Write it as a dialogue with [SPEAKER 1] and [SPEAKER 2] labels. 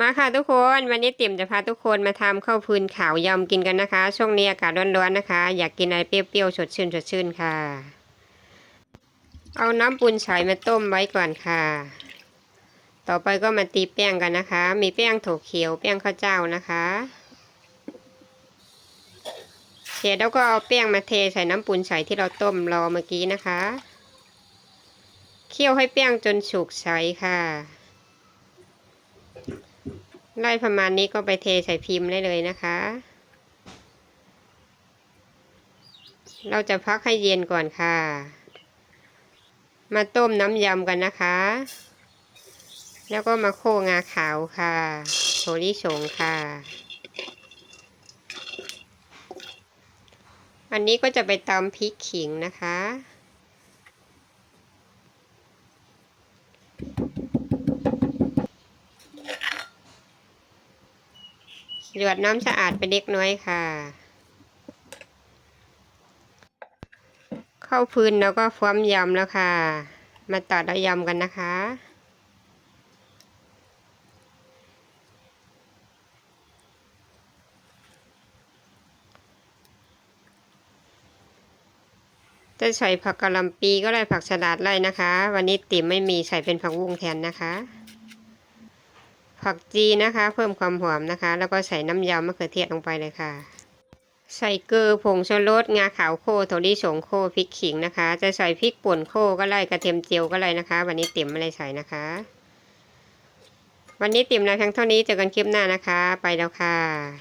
[SPEAKER 1] มาค่ะทุกคนวันนี้ติ๋มจะพาทุกคนมาทำข้าวพืนขาวยำกินกันนะคะ ช่วงนี้อากาศร้อนๆนะคะ อยากกินอะไรเปรี้ยวๆสดชื่นสดชื่นค่ะ เอาน้ำปูนฉายมาต้มไว้ก่อนค่ะ ต่อไปก็มาตีแป้งกันนะคะ มีแป้งถั่วเขียวแป้งข้าวเจ้านะคะเสร็จแล้วก็เอาแป้งมาเทใส่น้ำปูนใสที่เราต้มรอเมื่อกี้นะคะ เคี่ยวให้แป้งจนสุกใสค่ะ ไล่ประมาณนี้ก็ไปเทใส่พิมพ์ได้เลยนะคะ เราจะพักให้เย็นก่อนค่ะ มาต้มน้ำยำกันนะคะ แล้วก็มาโคงาขาวค่ะโถลิสงค่ะ อันนี้ก็จะไปตำพริกขิงนะคะ หยดน้ำสะอาดไปเล็กน้อยค่ะ เข้าพื้นแล้วก็ฟ้อมยำแล้วค่ะ มาตัดแล้วยำกันนะคะจะใส่ผักกะหล่ำปีก็ได้ผักสลัดไล่นะคะ วันนี้ติ๋มไม่มีใส่เป็นผักบุ้งแทนนะคะ ผักจีนะคะ เพิ่มความหอมนะคะ แล้วก็ใส่น้ำยำมะเขือเทศลงไปเลยค่ะ ใส่เกลือผงชูรสงาขาวโคถั่วลิสงโคพริกขิงนะคะ จะใส่พริกป่นโคก็ไล่กระเทียมเจียวก็ไล่นะคะ วันนี้ติ๋มไม่ได้ใส่นะคะ วันนี้ติ่มลาเพียงเท่านี้เจอกันคลิปหน้านะคะ ไปแล้วค่ะ